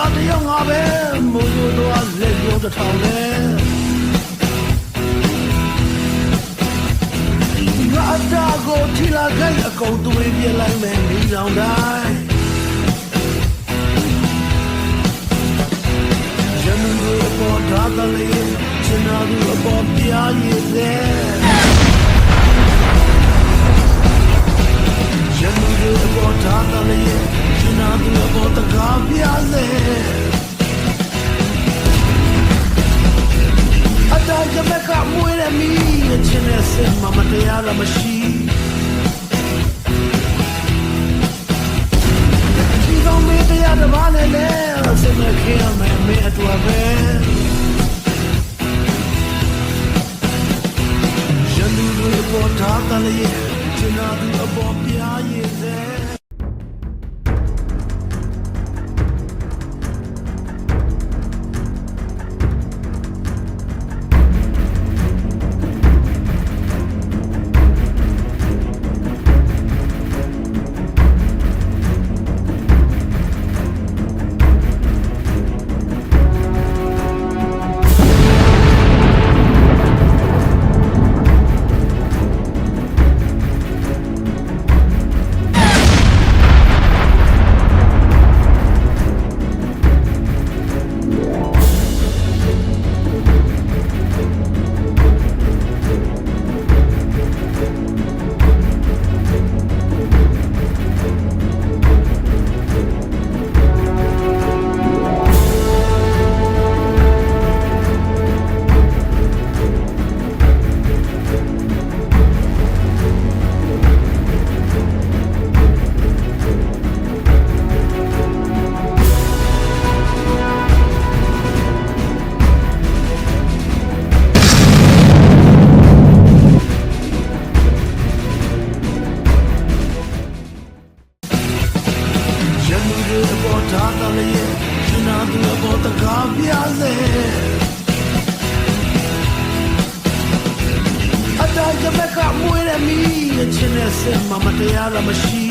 စာတယောက်ငါပဲမိုးရိုးတော့လက်ရုံးတစ်ထောင်လဲငါအတာကိုထီလာခိုင်းအကုန်သွေးပြလိုက်မယ်မိဆောင်တိုင်းကျွန်တော်တို့ပေါ်ထားတယ်ကျွန်တော်တို့ပေါ်ပြရည်စေ ချင်တဲ့စင်မမတရားရမရှိဒီကောင်မေးတရားတစ်ပါးနဲ့လဲစင်မခေရမယ်မင်းအတူပဲရန်သူတွေပေါ်ထားတယ်လေချင်နာသူအပေါ်ပြားရည်တဲ့ တကားပြားစေအတားကမကမွေးရမီချင်တဲ့စင်မမတရားရမရှိ